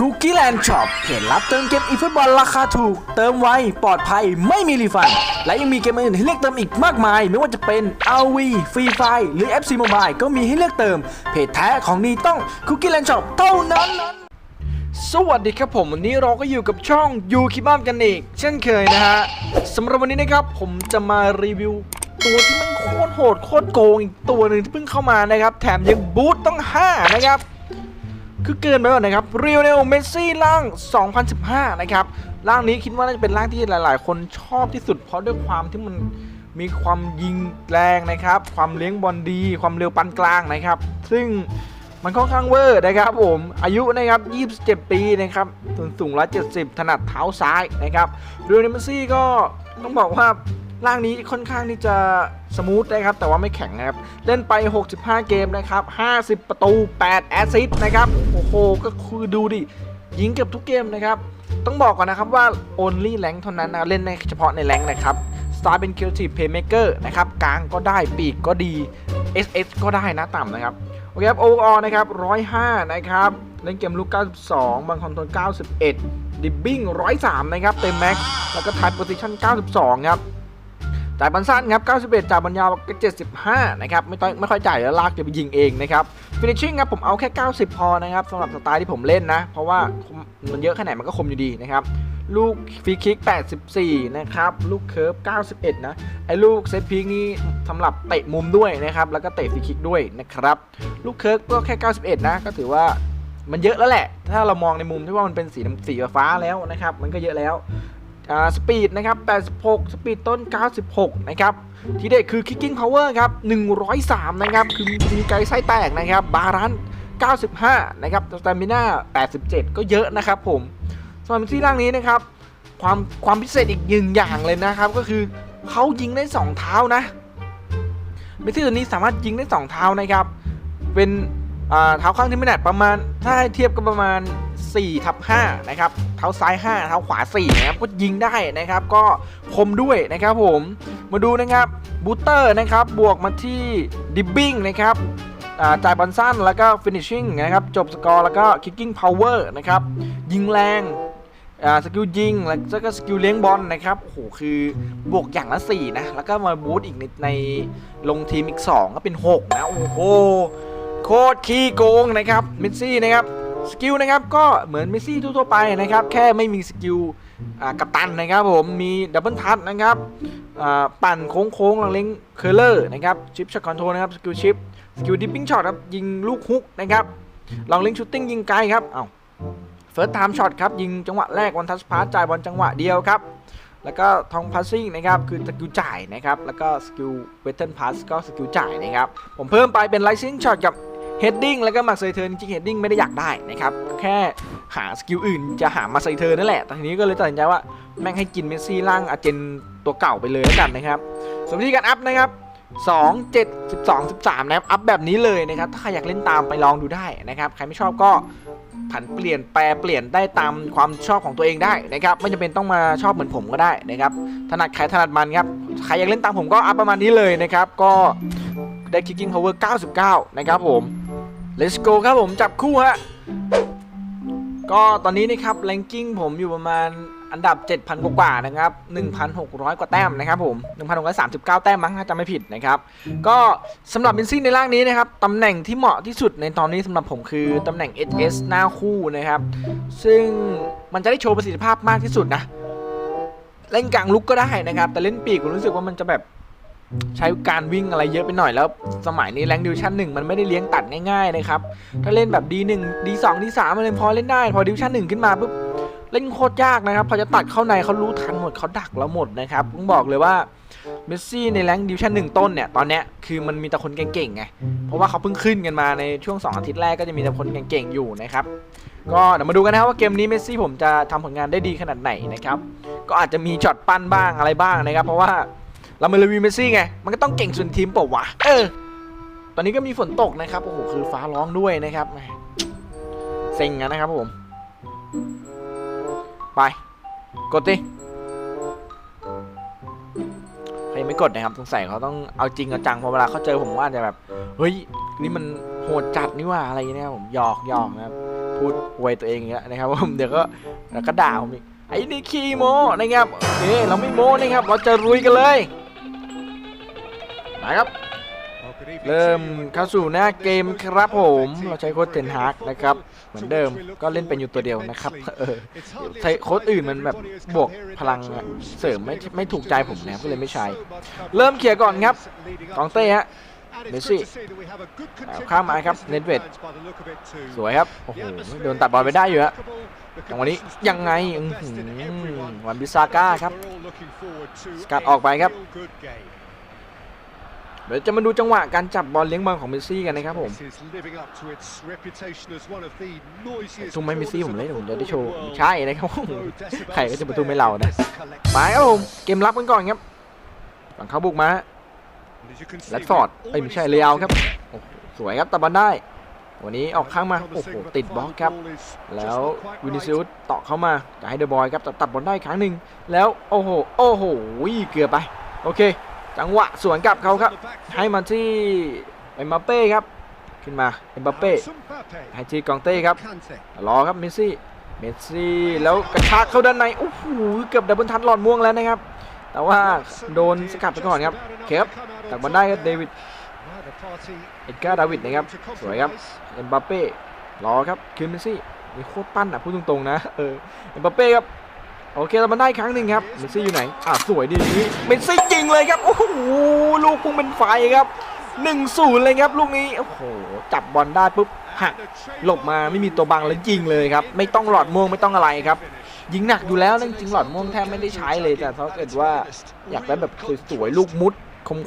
คุกกี้แลนด์ช็อปเพจรับเติมเกมอีฟุตบอลราคาถูก เติมไว ปลอดภัยไม่มีรีฟัน และยังมีเกมอื่นให้เลือกเติมอีกมากมาย ไม่ว่าจะเป็น RV Free Fire หรือ FC Mobile ก็มีให้เลือกเติม เพจแท้ของดีต้องคุกกี้แลนด์ช็อปเท่านั้น สวัสดีครับผมวันนี้เราก็อยู่กับช่องยูคิบ้านกันอีก เช่นเคยนะฮะสำหรับวันนี้นะครับผมจะมารีวิวตัวที่มันโคตรโหดโคตรโกงอีกตัวหนึ่งที่เพิ่งเข้ามานะครับแถมยังบูตต้อง5นะครับ คือเกินไปแล้วนะครับเรียวเนลเมสซี่ร่าง 2015 นะครับร่างนี้คิดว่าน่าจะเป็นร่างที่หลาย ๆ คนชอบที่สุด เพราะด้วยความที่มันมีความยิงแรงนะครับ ความเลี้ยงบอลดี ความเร็วปานกลางนะครับ ซึ่งมันค่อนข้างเวอร์นะครับผมอายุนะครับ 27 ปีนะครับส่วนสูง 170 ถนัดเท้าซ้ายนะครับเรียวเนลเมสซี่ก็ต้องบอกว่า ร่างนี้ค่อนข้างที่จะสมูทนะครับ แต่ว่าไม่แข็งนะครับ เล่นไป 65 เกมนะครับ 50 ประตู 8 แอสซิสต์นะครับ โอ้โห ก็คือดูดิ ยิงเกือบทุกเกมนะครับ ต้องบอกก่อนนะครับว่า only rank เท่านั้นนะเล่นในเฉพาะในแรงนะครับสตาร์เป็น creative playmaker นะครับ กลางก็ได้ปีกก็ดี SS ก็ได้นะต่ำนะครับ โอเคครับ overall นะครับ 105 นะครับ เล่นเกมลุก 92 บางคอนโทรล91 ดิบบิ้ง 103 นะครับ เต็มแม็กแล้วก็ type position 92 ครับ จ่ายบอลสั้นครับ 91 จ่ายบอลยาวก็75 นะครับ ไม่ต้องไม่ค่อยจ่ายแล้วลากจะไปยิงเองนะครับ finishing ครับผมเอาแค่ 90 พอนะครับสำหรับสไตล์ที่ผมเล่นนะ เพราะว่ามันเยอะแค่ไหนมันก็คมอยู่ดีนะครับ ลูกฟรีคิก 84 นะครับ ลูกเคิร์ฟ 91 นะ ไอ้ลูกเซตพีกนี่สำหรับเตะมุมด้วยนะครับ แล้วก็เตะฟรีคิกด้วยนะครับ ลูกเคิร์ฟก็แค่ 91 นะ ก็ถือว่ามันเยอะแล้วแหละ ถ้าเรามองในมุมที่ว่ามันเป็นสีสีฟ้าแล้วนะครับ มันก็เยอะแล้ว สปีดนะครับ 86 สปีดต้น 96 นะครับ ที่เด็ดคือ kicking power ครับ 103 นะครับ คือมีไกลไส้แตกนะครับ บารัน95 นะครับสตามิน่า87 ก็เยอะนะครับผมสำหรับที่ร่างนี้นะครับ ความความพิเศษอีกหนึ่งอย่างเลยนะครับ ก็คือเขายิงได้ 2 เท้านะเมสซี่ตัวนี้สามารถยิงได้ 2 เท้านะครับ เป็นอ่าเท้าข้างที่ไม่หนักประมาณ ถ้าเทียบก็ประมาณ 4ทับ5นะครับเท้าซ้าย 5 เท้าขวา4นะครับก็ยิงได้นะครับ ก็คมด้วยนะครับผมมาดูนะครับบูเตอร์นะครับบวกมาที่ดิบบิ้งนะครับจ่ายบอลสั้นแล้วก็ฟินิชชิ่งนะครับจบสกอร์แล้วก็คิกกิ้งพาวเวอร์นะครับยิงแรงสกิลยิงแล้วก็สกิลเลี้ยงบอลนะครับโอ้โหคือบวกอย่างละ4นะแล้วก็มาบูตอีกในในลงทีมอีก 2 ก็เป็น 6 นะ โอ้โหโคตรขี้โกงนะครับเมสซี่นะครับ สกิลนะครับก็เหมือนเมสซี่ทั่วๆไปนะครับแค่ไม่มีสกิลกัปตันนะครับผมมีดับเบิลทัชนะครับปั่นโค้งๆลังเล้งเคอร์เลอร์นะครับชิปช็อตคอนโทรลนะครับสกิลชิปสกิลดิปปิ้งช็อตครับยิงลูกฮุกนะครับลองเล้งชูตติ้งยิงไกลครับเอ้าเฟิร์สไทม์ช็อตครับยิงจังหวะแรกวันทัชพาสจ่ายบอลจังหวะเดียวครับแล้วก็ทองพาสซิ่งนะครับคือสกิลจ่ายนะครับแล้วก็สกิลเวทเทิลพาสก็สกิลจ่ายนะครับผมเพิ่มไปเป็นไลซิ่งช็อตกับ เฮดดิ้งแล้วก็มาเซยเทิร์นจริงเฮดดิ้งไม่ได้อยากได้นะครับ แค่หาสกิลอื่นจะหามาเซยเทิร์นนั่นแหละแต่ทีนี้ก็เลยตัดสินใจว่าแม่งให้กินเมสซี่ร่างอาเจนตัวเก่าไปเลยแล้วกันนะครับส่วนวิธีการอัพนะครับ2 7 12 13นะครับอัพแบบนี้เลยนะครับ ถ้าใครอยากเล่นตามไปลองดูได้นะครับ ใครไม่ชอบก็ผันเปลี่ยนแปลเปลี่ยนได้ตามความชอบของตัวเองได้นะครับ ไม่จำเป็นต้องมาชอบเหมือนผมก็ได้นะครับ ถนัดใครถนัดมันครับ ใครอยากเล่นตามผมก็อัพประมาณนี้เลยนะครับ ก็ได้ kicking power 99 นะครับผม Let's go ครับผมจับคู่ฮะ ก็ตอนนี้นะครับ ranking ผมอยู่ประมาณอันดับ 7,000 กว่าๆนะครับ 1,600 กว่าแต้มนะครับผม 1,639 แต้มมั้งถ้าจำไม่ผิดนะครับ ก็สำหรับบินซี่ในร่างนี้นะครับตำแหน่งที่เหมาะที่สุดในตอนนี้สำหรับผมคือตำแหน่ง SS หน้าคู่นะครับ ซึ่งมันจะได้โชว์ประสิทธิภาพมากที่สุดนะ เล่นกลางลุกก็ได้นะครับ แต่เล่นปีกผมรู้สึกว่ามันจะแบบ ใช้การวิ่งอะไรเยอะไปหน่อยแล้วสมัยนี้แรงดิวชั่นหนึ่งมันไม่ได้เลี้ยงตัดง่ายๆนะครับ ถ้าเล่นแบบ D1 D2 D3 มันเลยพอเล่นได้ พอดิวชั่นหนึ่งขึ้นมาปุ๊บเล่นโคตรยากนะครับ พอจะตัดเข้าในเขารู้ทันหมดเขาดักเราหมดนะครับผมบอกเลยว่าเมสซี่ในแรงดิวชั่นหนึ่งต้นเนี่ยตอนเนี้ยคือมันมีแต่คนเก่งๆไงเพราะว่าเขาเพิ่งขึ้นกันมาในช่วง 2 อาทิตย์แรกก็จะมีแต่คนเก่งๆอยู่นะครับก็เดี๋ยวมาดูกันนะครับว่าเกมนี้เมสซี่ผมจะทำผลงานได้ดีขนาดไหนนะครับก็อาจจะมีช็อตปั้นบ้างอะไรบ้างนะครับ เพราะว่า เรามารีวิวเมซี่ไง มันก็ต้องเก่งส่วนทีมเปล่าวะ เออ ตอนนี้ก็มีฝนตกนะครับ โอ้โห คือฟ้าร้องด้วยนะครับแหมเซ็งนะครับผม ไป กดดิใครยังไม่กดนะครับสงสัยเขาต้องเอาจริงเอาจังพอเวลาเขาเจอผมว่าจะแบบ เฮ้ย นี่มันโหดจัดนี่ว่าอะไรเนี่ยผมหยอกหยอกนะครับ พูดอวยตัวเองอย่างเงี้ยนะครับผม เดี๋ยวก็เดี๋ยวก็ด่าผมอีกไอ้นี่ขี้โมนะครับโอเคเราไม่โมนะครับ เราจะรุยกันเลย นะครับ เริ่มเข้าสู่หน้าเกมครับผม เราใช้โค้ดเทนฮากนะครับ เหมือนเดิมก็เล่นเป็นอยู่ตัวเดียวนะครับ เออใช้โค้ดอื่นมันแบบบวกพลังเสริมไม่ไม่ถูกใจผมนะก็เลยไม่ใช้ เริ่มเคลียร์ก่อนครับกองเต้ฮะเมสซี่ข้ามมาครับ เนดเวดสวยครับ โอ้โห โดนตัดบอลไปได้อยู่ฮะจังหวะนี้ยังไงอื้อหือวันบิซาก้าครับ สกัดออกไปครับ เดี๋ยวจะมาดูจังหวะการจับบอลเลี้ยงบอลของเมสซี่กันนะครับผมทุ่มให้เมสซี่ผมเล่นผมจะได้โชว์ใช่นะครับผมใครก็จะมาทุ่มให้เรานะมาครับผมเกมรับกันก่อนครับฝั่งเขาบุกมาแรดฟอร์ดเอ้ยไม่ใช่เลอาครับโอ้โหสวยครับตัดบอลได้ วันนี้ออกข้างมาโอ้โหติดบล็อกครับ แล้ววินิซิอุสต่อเข้ามาจะให้เดอะบอยครับแต่ตัดบอลได้อีกครั้งหนึ่งแล้วโอ้โหโอ้โหเกือบไปโอเค จังหวะสวนกลับเขาครับ ให้มาที่เอ็มบัปเป้ครับ ขึ้นมาเอ็มบัปเป้ให้ที่กองเต้ครับ รอครับเมสซี่ เมสซี่ แล้วกระชากเข้าด้านใน โอ้โห เกือบดับเบิลทัชหลอดม่วงแล้วนะครับ แต่ว่าโดนสกัดไปก่อนครับเคครับตักบอลได้ครับเดวิด เอ็ดการ์ดาวิดนะครับ สวยครับ เอ็มบัปเป้ รอครับ คืนเมสซี่นี่โคตรปั้นอะพูดตรงๆนะ เออ เอ็มบัปเป้ครับ โอเคเรามาได้ครั้งหนึ่งครับเมสซี่อยู่ไหนอะสวยดีนี้เมสซี่ยิงเลยครับโอ้โหลูกพุ่งเป็นไฟครับ1นศูนย์เลยครับลูกนี้โอ้โหจับบอลได้ปุ๊บหักหลบมาไม่มีตัวบังแล้วยิงเลยครับไม่ต้องหลอดม่วงไม่ต้องอะไรครับยิงหนักอยู่แล้วนะจริงๆหลอดม่วงแทบไม่ได้ใช้เลยแต่ถ้าเกิดว่าอยากได้แบบสวยๆลูกมุด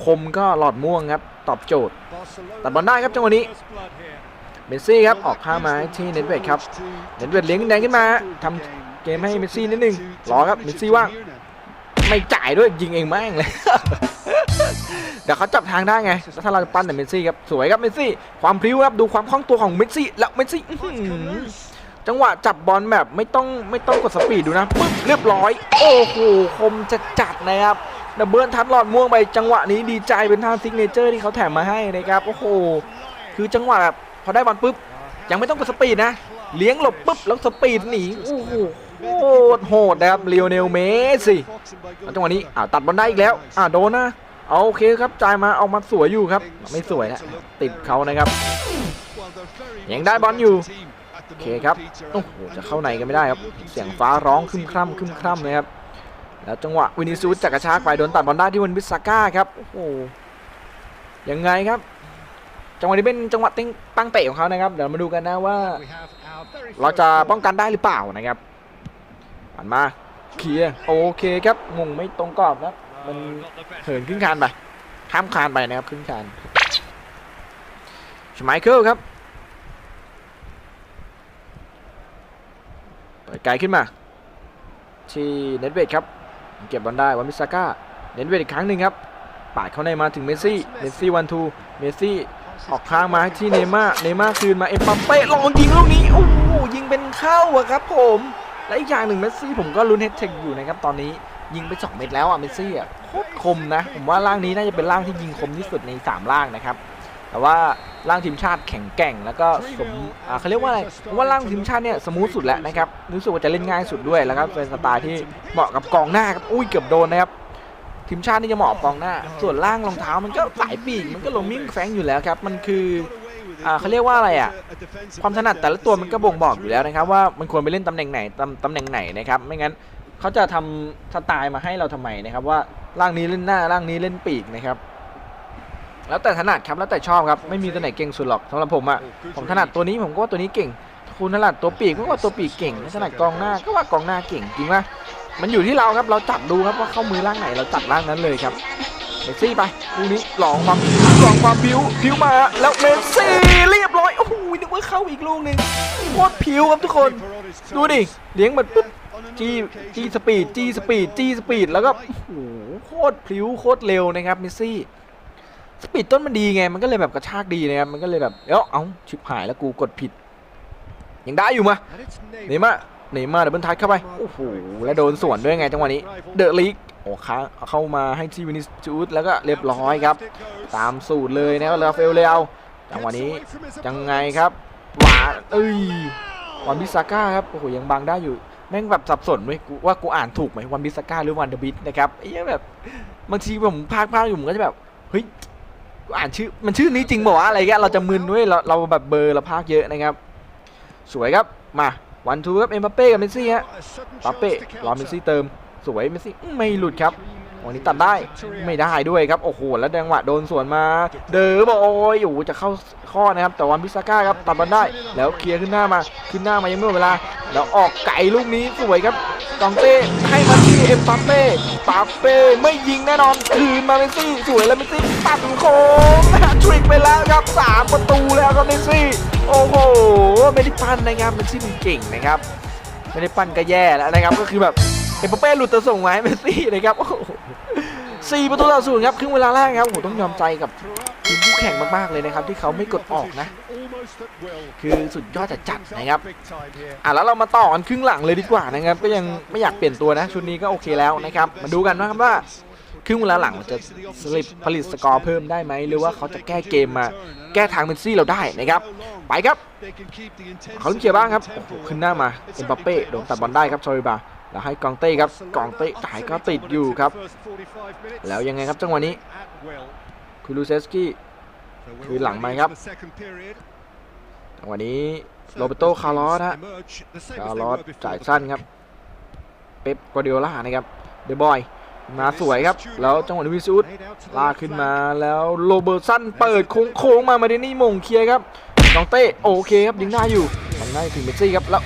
คมๆก็หลอดม่วงครับตอบโจทย์ตัดบอลได้ครับจังหวะนี้เมสซี่ครับออกข้ามาที่เน็ตเวดครับเน็ตเวดเลี้ยงแดงขึ้นมาทำ เกมให้เมสซี่นิดนึงรอครับเมสซี่ว่างไม่จ่ายด้วยยิงเองแม่งเลยเดี๋ยวเขาจับทางได้ไงแล้วถ้าเราปั้นแต่เมสซี่ครับสวยครับเมสซี่ความพริ้วครับดูความคล่องตัวของเมสซี่แล้วเมสซี่อื้อหือจังหวะจับบอลแบบไม่ต้องไม่ต้องกดสปีดดูนะปึ๊บเรียบร้อย โอ้โหคมจะจัดนะครับดับเบิลทัดหลอดม่วงไปจังหวะนี้ดีใจเป็นท่าซิกเนเจอร์ที่เขาแถมมาให้นะครับโอ้โหคือจังหวะแบบพอได้บอลปุ๊บยังไม่ต้องกดสปีดนะ เลี้ยงหลบปุ๊บแล้วสปีดหนีโอ้โห โคตรโหดนะครับเลียวเนลเมสซี่จังหวะนี้อ่าตัดบอลได้อีกแล้วอ่าโดนนะเอาโอเคครับจ่ายมาเอามาสวยอยู่ครับ ไม่สวยนะติดเขานะครับ ยังได้บอลอยู่โอเคครับโอ้โหจะเข้าในกันไม่ได้ครับ เสียงฟ้าร้องคึมคร่ำคึมคร่ำเลยครับแล้วจังหวะวินิซูสจากระชากไปโดนตัดบอลได้ที่วันบิสซาก้าครับโอ้โหยังไงครับ จังหวะนี้เป็นจังหวะตั้งเตะของเขานะครับเดี๋ยวมาดูกันนะว่า เราจะป้องกันได้หรือเปล่านะครับ ผ่านมาเคลียร์โอเคครับงงไม่ตรงกรอบครับมันเหินขึ้นคานไปข้ามคานไปนะครับขึ้นคานชไมเคิลครับปล่อยไกลขึ้นมา ที่เน็ตเวดครับ เก็บบอลได้วันมิซาก้าเน็ตเวดอีกครั้งหนึ่งครับปาดเข้าในมาถึงเมสซี่เมสซี่วันทูเมสซี่ออกข้างมาที่เนม่าเนม่าคืนมาเอ็มบัปเป้ลองยิงลูกนี้โอ้โหยิงเป็นเข้าอะครับผม และอีกอย่างหนึ่งเมสซี่ผมก็ลุ้นเฮดเทคอยู่นะครับตอนนี้ยิงไป 2 เม็ดแล้วอะเมสซี่อะโคตรคมนะผมว่าร่างนี้น่าจะเป็นร่างที่ยิงคมที่สุดใน 3 ร่างนะครับแต่ว่าร่างทีมชาติแข็งแกร่งแล้วก็สมอ่าเขาเรียกว่าอะไรผมว่าร่างทีมชาติเนี่ยสมูทสุดแล้วนะครับรู้สึกว่าจะเล่นง่ายสุดด้วยแล้วครับเป็นสไตล์ที่เหมาะกับกองหน้าครับอุ้ยเกือบโดนนะครับทีมชาตินี่จะเหมาะกับกองหน้า ส่วนล่างรองเท้ามันก็สายปีกมันก็โลมิ่งแฟงอยู่แล้วครับมันคือ เขาเรียกว่าอะไรอะความถนัดแต่ละตัวมันก็บ่งบอกอยู่แล้วนะครับ ว่ามันควรไปเล่นตำแหน่งไหนตำตำแหน่งไหนนะครับไม่งั้นเขาจะทำสไตล์มาให้เราทำไมนะครับ ว่าร่างนี้เล่นหน้าร่างนี้เล่นปีกนะครับ แล้วแต่ถนัดครับแล้วแต่ชอบครับไม่มีตัวไหนเก่งสุดหรอกสำหรับผมอะผมถนัดตัวนี้ผมก็ว่าตัวนี้เก่ง คุณถนัดตัวปีกก็ว่าตัวปีกเก่งถนัดกองหน้าก็ว่ากองหน้าเก่งจริงปะมันอยู่ที่เราครับเราจับดูครับว่าเข้ามือร่างไหนเราจับร่างนั้นเลยครับ เมสซี่ไปลูกนี้หลองความหลองความผิวผิวมาแล้วเมสซี่เรียบร้อยโอ้โหนึกว่าเข้าอีกลูกหนึ่งโคตรผิวครับทุกคน ดูดิเลี้ยงมันปุ๊บจี้จี้สปีดจี้สปีดจี้สปีดแล้วก็โอ้โหโคตรพิ้วโคตรเร็วนะครับเมสซี่สปีดต้นมันดีไงมันก็เลยแบบกระชากดีนะครับมันก็เลยแบบเอ้าเอ้าชิบหายแล้วกูกดผิด ยังได้อยู่มาเนมาเนย์มาร์เดบิลทัชเข้าไปโอ้โหแล้วโดนสวนด้วยไงจังหวะนี้เดอะลีก โอ้ค้างเข้ามาให้ที่วินิจูดแล้วก็เรียบร้อยครับ ตามสูตรเลยนะครับราฟาเอลเลอาจังหวะนี้ยังไงครับหวาเอ้ยวันบิสาก้าครับโอ้โหยังบังได้อยู่แม่งแบบสับสนเว้ยกูว่ากูอ่านถูกไหมวันบิสาก้าหรือวันเดบิสนะครับไอ้เหี้ยแบบบางทีผมพากพากอยู่ผมก็จะแบบเฮ้ยกูอ่านชื่อมันชื่อนี้จริงบอกว่าวะอะไรเงี้ยเราจะมึนเว้ยเราเราแบบเบลอร์เราพากเยอะนะครับ สวยครับมาวันทูครับเอ็มบัปเป้กับเมสซี่ฮะบัปเป้รอเมสซี่เติม สวยเมสซี่ไม่หลุดครับวันนี้ตัดได้ไม่ได้ด้วยครับโอ้โหแล้วจังหวะโดนสวนมา เด๋อบโอ้ยโอ้โหจะเข้าข้อนะครับ แต่วันพิซาก้าครับตัดบอลได้ แล้วเคลียร์ขึ้นหน้ามาขึ้นหน้ามายังไม่หมดเวลา แล้วออกไก่ลูกนี้สวยครับกองเต้ให้มาที่เอ็มบัปเป้บัปเป้ไม่ยิงแน่นอนคืนมาเมสซี่สวยแล้วเมสซี่ตัดโค้งแฮตทริกไปแล้วครับสามประตูแล้วครับเมสซี่โอ้โหไม่ได้ปั้นนะครับเมสซี่มันเก่งนะครับไม่ได้ปั้นก็แย่แล้วนะครับก็คือแบบ เอ็มบัปเป้หลุดแต่ส่งไว้เมสซี่นะครับโอ้โหสี่ประตูต่อศูนย์ครับครึ่งเวลาแรกครับโอ้โหต้องยอมใจกับทีมคู่แข่งมากๆเลยนะครับที่เขาไม่กดออกนะ คือสุดยอดจัดๆนะครับอะแล้วเรามาต่อกันครึ่งหลังเลยดีกว่านะครับก็ยังไม่อยากเปลี่ยนตัวนะ ชุดนี้ก็โอเคแล้วนะครับมาดูกันนะครับว่าครึ่งเวลาหลังจะสลิปผลิตสกอร์เพิ่มได้ไหมหรือว่าเขาจะแก้เกมมาแก้ทางเมสซี่เราได้นะครับไปครับเขาเชียร์บ้างครับขึ้นหน้ามาเอ็มบัปเป้โดนตัดบอลได้ครับซอริบา แล้วให้กองเต้ครับกองเต้จ่ายก็ติดอยู่ครับ แล้วยังไงครับจังหวะนี้คูลูเซสกี้คือหลังมครับจังหวะนี้โรเบโตคาร์ลอสฮะคาร์ลอสจ่ายสั้นครับเป๊ปกวาร์ดิโอล่านะครับเดบอยมาสวยครับ แล้วจังหวะนี้วิสุทลากขึ้นมาแล้วโรเบิร์ตสันเปิดโค้งมามาเดนี่มงเคลียร์ครับกองเต้โอเคครับยิงได้อยู่ยิงได้ถึงเมสซี่ครับแล้ว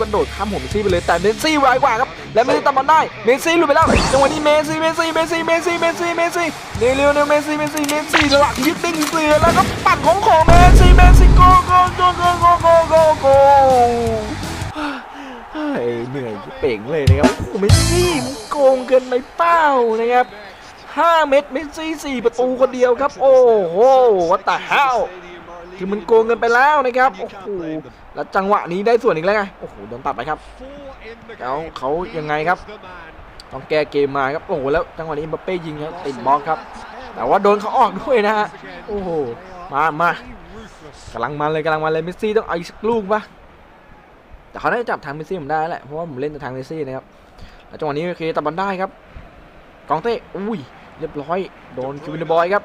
กระโดดข้ามหัวเมซี่ไปเลยแต่เมซี่ไวกว่าครับและเมซี่ตามบอลได้เมซี่หลุดไปแล้วจังหวะนี้เมซี่เมซี่เมซี่เมซี่เมซี่เมซี่เนเร็วเนวเมซี่เมซี่เมซี่หลักยึดติงเสือแล้วก็ปัดของของเมซี่เมซี่โกโกโกโกโกโกโกโกเฮ้ยเหนื่อยเป่งเลยนะครับเมซี่โกงเกินไปเป้านะครับ5เม็ดเมซี่4ประตูคนเดียวครับ โอ้โหวัตตาฮา คือมันโกงเกินไปแล้วนะครับโอ้โหแล้วจังหวะนี้ได้ส่วนอีกแล้วไงโอ้โหโดนตัดไปครับแล้วเขายังไงครับ ต้องแก้เกมมาครับโอ้โหแล้วจังหวะนี้อ็มบัปเป้ยิงครับติดบล็อกครับ แต่ว่าโดนเขาออกด้วยนะฮะโอ้โหมามากำลังมันเลยกำลังมันเลยเมสซี่ต้องเอาอีกสักลูกปะแต่เขาได้จับทางเมสซี่ผมได้แหละเพราะว่าผมเล่นแต่ทางเมสซี่นะครับจังหวะนี้โอเคตัดบอลได้ครับกองเต้อุ้ยเรียบร้อย โดนคิววินบอยครับ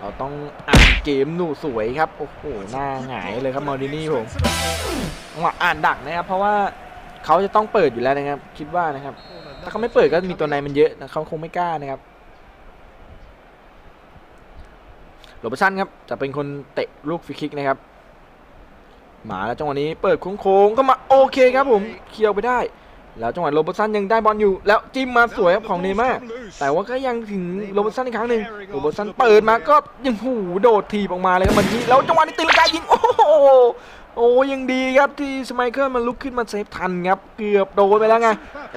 เราต้องอ่านเกมหนูสวยครับ โอ้โห หน้าหงายเลยครับมาดินี่ผมหวะอ่านดักนะครับ เพราะว่าเขาจะต้องเปิดอยู่แล้วนะครับ คิดว่านะครับ ถ้าเขาไม่เปิดก็มีตัวในมันเยอะนะเขาคงไม่กล้านะครับโรเบร์ตสันครับ จะเป็นคนเตะลูกฟรีคิกนะครับ มาแล้วจังหวะนี้เปิดโค้งๆเข้ามาโอเคครับผม เคลียร์ไปได้ แล้วจังหวะโรเบร์ตสันยังได้บอลอยู่ แล้วจิ้มมาสวยครับของเนย์ม่าร์แต่ว่าก็ยังถึงโรเบร์ตสันอีกครั้งหนึ่งโรเบร์ตสันเปิดมาก็ยังหูโดดถีบออกมาเลยครับมันนี้แล้วจังหวะนี้ตีลังกายิงโอ้โหโอ้ยังดีครับที่สไมเคิลมันลุกขึ้นมาเซฟทันครับเกือบโดนไปแล้วไง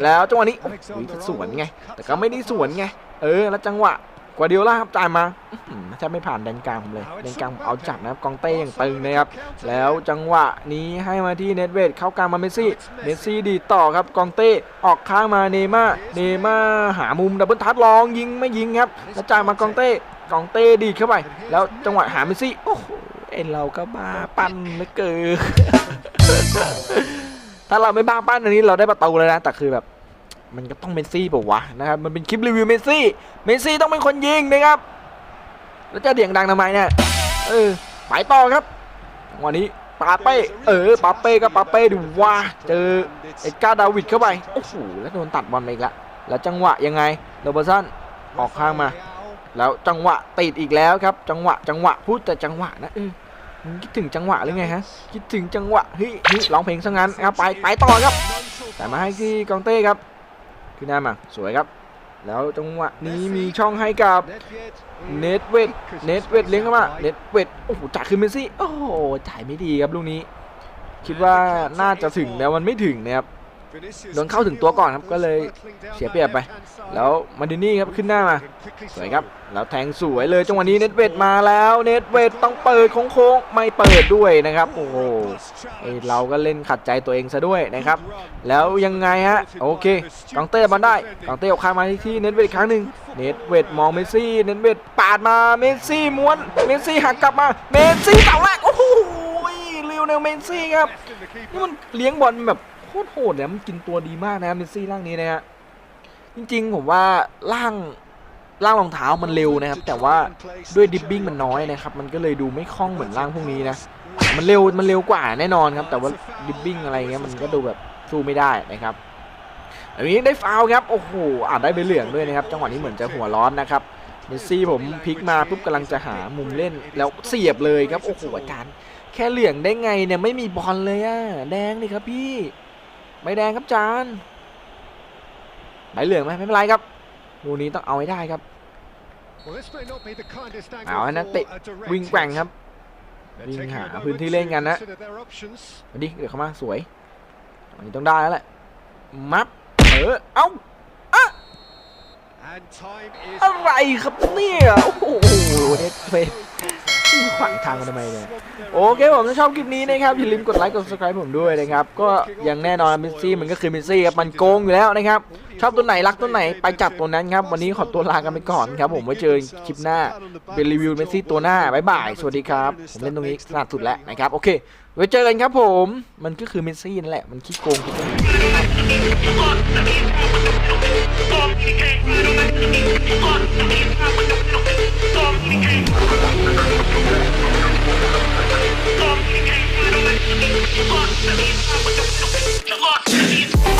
แล้วจังหวะนี้โอ้โหจะสวนไงแต่ก็ไม่ได้สวนไงเออแล้วจังหวะ กวาเดียล่าครับจ่ายมาอื้อหือแทบไม่ผ่านแดนกลางผมเลยแดนกลางผมเอาจัดนะครับกองเต้ยังตึงนะครับแล้วจังหวะนี้ให้มาที่เน็ตเวทเข้ากลางมาเมสซี่เมสซี่ดีดต่อครับกองเต้ออกข้างมาเนย์ม่าร์เนย์ม่าร์หามุมดับเบิลทัชลองยิงไม่ยิงครับแล้วจ่ายมากองเต้กองเต้ดีดเข้าไป แล้วจังหวะหาเมสซี่โอ้โหเอ็นเราก็บ้าปั้นเหลือเกินถ้าเราไม่บ้าปั้นอันนี้เราได้ประตูเลยนะแต่คือแบบ มันก็ต้องเมสซี่เปล่าวะนะครับมันเป็นคลิปรีวิวเมสซี่เมสซี่ต้องเป็นคนยิงนะครับ แล้วจะเดียงดังทำไมเนี่ยเออไปต่อครับวันนี้ปาเป้เออปาเป้ก็ปาเป้ดูว่าเจอเอ็ดการ์ดาวิดเข้าไปโอ้โหแล้วโดนตัดบอลไปอีกแล้วแล้วจังหวะยังไงโรเบอร์สันออกข้างมา แล้วจังหวะติดอีกแล้วครับ จังหวะจังหวะพูดแต่จังหวะนะเออคิดถึงจังหวะหรือไงฮะคิดถึงจังหวะเฮ้ยร้องเพลงซะงั้นเอาไปไปต่อครับ แต่มาให้ที่กองเต้ครับ ขึ้นหน้ามาสวยครับ แล้วจังหวะนี้มีช่องให้กับเนตเวทเนตเวทเลี้ยงเข้ามาเนตเวทโอ้โหจ่ายคืนเมสซี่โอ้โหจ่ายไม่ดีครับลูกนี้ คิดว่าน่าจะถึงแล้วมันไม่ถึงนะครับ โดนเข้าถึงตัวก่อนครับก็เลยเสียเปรียบไป แล้วมาดินี่ครับขึ้นหน้ามาสวยครับแล้วแทงสวยเลยจังหวะนี้เนตเวทมาแล้วเนตเวทต้องเปิดโค้งๆไม่เปิดด้วยนะครับโอ้โหเราก็เล่นขัดใจตัวเองซะด้วยนะครับ แล้วยังไงฮะโอเคกองเต้มาได้กองเต้ออกข้ามาที่เนตเวทอีกครั้งหนึ่งเนตเวทมองเมสซี่เนตเวทปาดมาเมสซี่ม้วนเมสซี่หักกลับมาเมสซี่เต่าแรกโอ้โหลิโอเนเนลเมสซี่ครับนี่มันเลี้ยงบอลแบบ โคตรโหดเลยมันกินตัวดีมากนะเมสซี่ร่างนี้นะฮะจริงๆผมว่าร่างร่างรองเท้ามันเร็วนะครับ แต่ว่าด้วยดิบบิ้งมันน้อยนะครับ มันก็เลยดูไม่คล่องเหมือนร่างพวกนี้นะ มันเร็วมันเร็วกว่าแน่นอนครับ แต่ว่าดิบบิ้งอะไรเงี้ยมันก็ดูแบบสู้ไม่ได้นะครับอันนี้ได้ฟาวครับโอ้โหอาจได้ใบเหลืองด้วยนะครับจังหวะนี้เหมือนจะหัวร้อนนะครับเมสซี่ผมพลิกมาปุ๊บกำลังจะหามุมเล่นแล้วเสียบเลยครับโอ้โหอาจารย์แค่เหลืองได้ไงเนี่ยไม่มีบอลเลยอะแดงนี่ครับพี่ ใบแดงครับจานใบเหลืองไหมไม่เป็นไรครับลูกนี้ต้องเอาให้ได้ครับเอาให้นักเตะวิ่งแกว่งครับวิ่งหาพื้นที่เล่นกันนะมาดิเดี๋ยวเข้ามาสวยอันนี้ต้องได้แล้วแหละมับเออเอ้าอะไรครับเนี่ยโอ้โหเน็ตเฟส ขวางทางทำไมเนี่ยโอเคผมถ้าชอบคลิปนี้นะครับอย่าลืมกดไลค์กด subscribe ผมด้วยนะครับก็อย่างแน่นอนมิสซี่มันก็คือมิสซี่ครับมันโกงอยู่แล้วนะครับ ชอบตัวไหนรักตัวไหนไปจับตัวนั้นครับ วันนี้ขอตัวลากันไปก่อนครับผมไว้เจอคลิปหน้า เป็นรีวิวเมสซี่ตัวหน้าบ๊ายบาย สวัสดีครับ ผมเล่นตรงนี้ถนัดสุดแล้วนะครับโอเค ไว้เจอกันครับผม มันก็คือเมสซี่นั่นแหละมันขี้โกงขี้โกง Look.